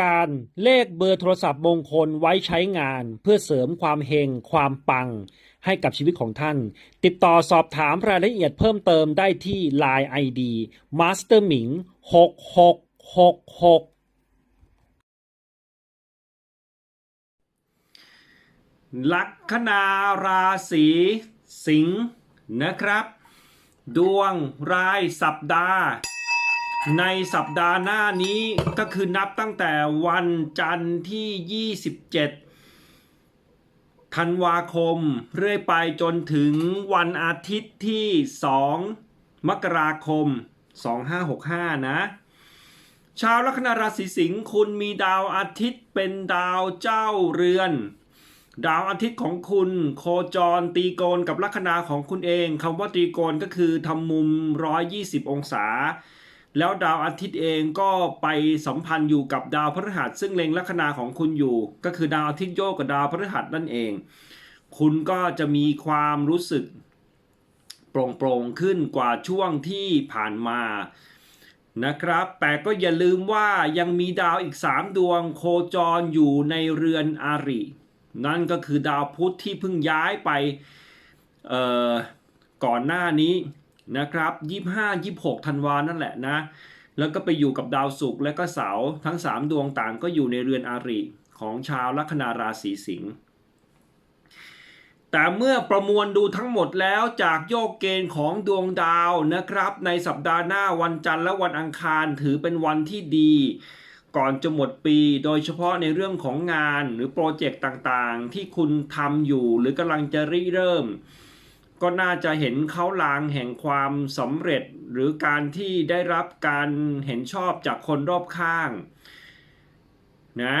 การเลขเบอร์โทรศัพท์มงคลไว้ใช้งาน เพื่อเสริมความเฮงความปัง ให้กับชีวิตของท่าน ติดต่อสอบถามรายละเอียดเพิ่มเติมได้ที่ Line ID Master Ming 6666ลัคนาราศีสิงห์นะครับ ดวงรายสัปดาห์ ในสัปดาห์หน้านี้ก็คือนับตั้งแต่วันจันทร์ที่ 27 ธันวาคม เรื่อยไปจนถึงวันอาทิตย์ที่ 2 มกราคม 2565 นะ ชาวลัคนาราศีสิงห์คุณมีดาวอาทิตย์เป็นดาวเจ้าเรือน ดาวอาทิตย์ของคุณโคจรตีโกนกับลัคนาของคุณเองคำว่าตีโกนก็คือทำมุม 120 องศา แล้วดาวอาทิตย์เองก็ไปสัมพันธ์อยู่กับดาวพฤหัส ซึ่งเล็งลัคนาของคุณอยู่ ก็คือดาวอาทิตย์โยกกับดาวพฤหัสนั่นเอง คุณก็จะมีความรู้สึกโปร่งๆขึ้นกว่าช่วงที่ผ่านมานะครับ แต่ก็อย่าลืมว่ายังมีดาวอีก 3 ดวงโคจรอยู่ในเรือนอาริ นั่นก็คือดาวพุธที่เพิ่งย้ายไปก่อนหน้านี้ นะครับ25 26ธันวานั่นแหละนะ แล้วก็ไปอยู่กับดาวศุกร์และก็เสาร์ทั้ง 3 ดวงต่างก็อยู่ในเรือนอาริของชาวลัคนาราศีสิงห์แต่เมื่อประมวลดูทั้งหมดแล้วจากโยกเกณฑ์ของดวงดาวนะครับ ในสัปดาห์หน้าวันจันทร์และวันอังคารถือเป็นวันที่ดี ก่อนจะหมดปีโดยเฉพาะในเรื่องของงานหรือโปรเจกต์ต่างๆ ที่คุณทำอยู่หรือกำลังจะริเริ่ม ก็น่าจะเห็นเขาลางแห่งความสำเร็จ หรือการที่ได้รับการเห็นชอบจากคนรอบข้างนะ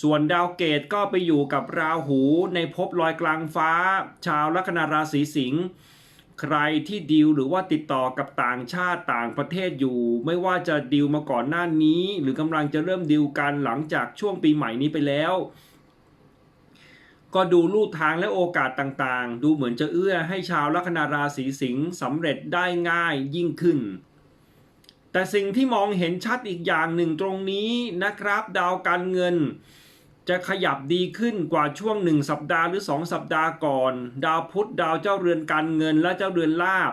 ส่วนดาวเกตก็ไปอยู่กับราหูในภพลอยกลางฟ้า ชาวลัคนาราศีสิงห์ใครที่ดีลหรือว่าติดต่อกับต่างชาติต่างประเทศอยู่ ไม่ว่าจะดีลมาก่อนหน้านี้ หรือกำลังจะเริ่มดีลกันหลังจากช่วงปีใหม่นี้ไปแล้ว ก็ดูลู่ทางและโอกาสต่างๆ ดูเหมือนจะเอื้อให้ชาวลัคนาราศีสิงห์สำเร็จได้ง่ายยิ่งขึ้น แต่สิ่งที่มองเห็นชัดอีกอย่างหนึ่งตรงนี้นะครับ ดาวการเงิน จะขยับดีขึ้นกว่าช่วงหนึ่งสัปดาห์หรือ 2 สัปดาห์ก่อน ดาวพุธดาวเจ้าเรือนการเงินและเจ้าเรือนลาบ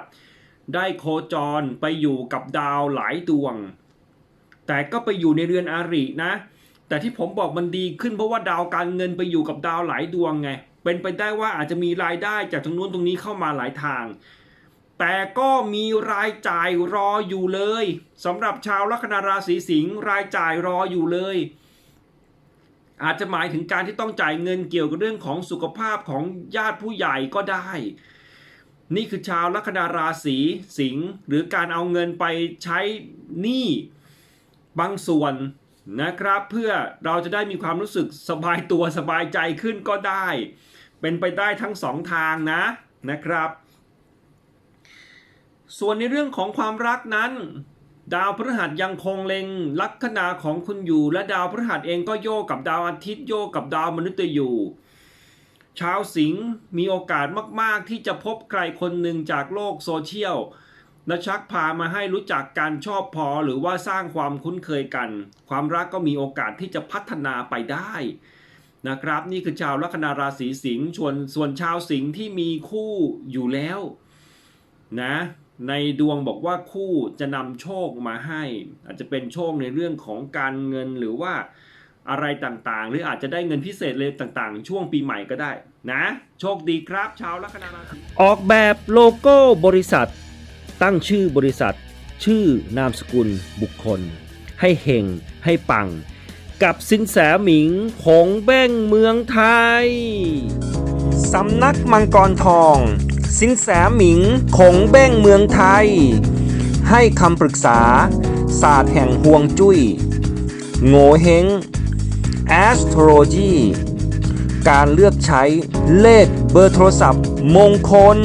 ได้โคจรไปอยู่กับดาวหลายดวง แต่ก็ไปอยู่ในเรือนอารินะ แต่ที่ผมบอกมันดีขึ้นเพราะว่าดาวการเงินไปอยู่กับดาวหลายดวงไง เป็นไปได้ว่าอาจจะมีรายได้จากตรงนู้นตรงนี้เข้ามาหลายทาง แต่ก็มีรายจ่ายรออยู่เลยสำหรับชาวลัคนาราศีสิงห์รายจ่ายรออยู่เลย อาจจะหมายถึงการที่ต้องจ่ายเงินเกี่ยวกับเรื่องของสุขภาพของญาติผู้ใหญ่ก็ได้ นี่คือชาวลัคนาราศีสิงห์หรือการเอาเงินไปใช้หนี้บางส่วน นะครับเพื่อเราจะได้มีความรู้สึกสบายตัวสบายใจขึ้นก็ได้ เป็นไปได้ทั้งสองทางนะนะครับ ส่วนในเรื่องของความรักนั้น ดาวพฤหัสยังคงเล็งลัคนาของคุณอยู่ และดาวพฤหัสเองก็โยกกับดาวอาทิตย์โยกกับดาวมนุษย์อยู่ ชาวสิงห์มีโอกาสมาก ๆ ที่จะพบใครคนหนึ่งจากโลกโซเชียล และชักพามาให้รู้จักการชอบพอหรือว่าสร้างความคุ้นเคยกัน ความรักก็มีโอกาสที่จะพัฒนาไปได้นะครับ นี่คือชาวลัคนาราศีสิงห์ส่วนส่วนชาวสิงห์ที่มีคู่อยู่แล้วนะในดวงบอกว่าคู่จะนำโชคมาให้ อาจจะเป็นโชคในเรื่องของการเงินหรือว่าอะไรต่างๆ หรืออาจจะได้เงินพิเศษเลยต่างๆ ช่วงปีใหม่ก็ได้นะ โชคดีครับชาวลัคนาราศีออกแบบโลโก้บริษัท ตั้งชื่อบริษัท ชื่อนามสกุลบุคคล ให้เฮงให้ปัง กับสินแสหมิงผงแบ้งเมืองไทย สำนักมังกรทอง สินแสหมิงคงเบ้งเมืองไทย ให้คำปรึกษา ศาสตร์แห่งห่วงจุย้ยโงเฮง astrology การเลือกใช้เลขเบอร์โทรศัพท์มงคล